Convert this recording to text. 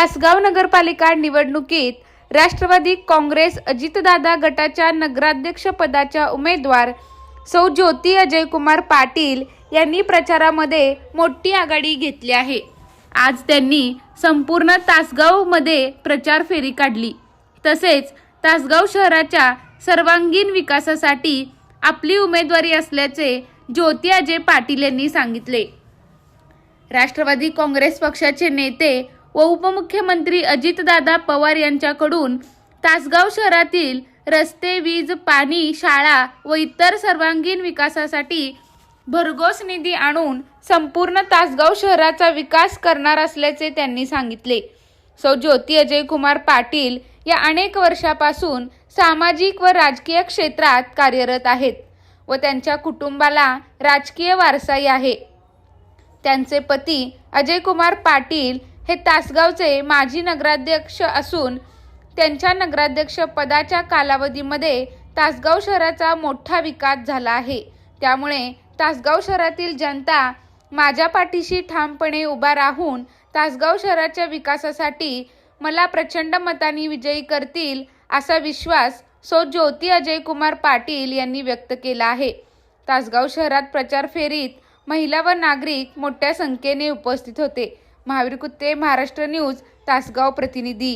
तासगाव नगरपालिका निवडणुकीत राष्ट्रवादी काँग्रेस अजितदादा गटाच्या नगराध्यक्ष पदाच्या उमेदवार सौ ज्योती अजयकुमार पाटील यांनी प्रचारामध्ये मोठी आघाडी घेतली आहे. आज त्यांनी संपूर्ण तासगावमध्ये प्रचार फेरी काढली. तसेच तासगाव शहराच्या सर्वांगीण विकासासाठी आपली उमेदवारी असल्याचे ज्योती अजय पाटील यांनी सांगितले. राष्ट्रवादी काँग्रेस पक्षाचे नेते व उपमुख्यमंत्री अजितदादा पवार यांच्याकडून तासगाव शहरातील रस्ते वीज पाणी शाळा व इतर सर्वांगीण विकासासाठी भरघोस निधी आणून संपूर्ण तासगाव शहराचा विकास करणार असल्याचे त्यांनी सांगितले. सौ ज्योती अजय कुमार पाटील या अनेक वर्षापासून सामाजिक व राजकीय क्षेत्रात कार्यरत आहेत व त्यांच्या कुटुंबाला राजकीय वारसाही आहे. त्यांचे पती अजय कुमार पाटील हे तासगावचे माजी नगराध्यक्ष असून त्यांच्या नगराध्यक्ष पदाच्या कालावधीमध्ये तासगाव शहराचा मोठा विकास झाला आहे. त्यामुळे तासगाव शहरातील जनता माझ्या पाठीशी ठामपणे उभा राहून तासगाव शहराच्या विकासासाठी मला प्रचंड मतांनी विजयी करतील असा विश्वास सौ ज्योती अजयकुमार पाटील यांनी व्यक्त केला आहे. तासगाव शहरात प्रचार फेरीत महिला व नागरिक मोठ्या संख्येने उपस्थित होते. महावीर कुत्ते महाराष्ट्र न्यूज तासगाव प्रतिनिधी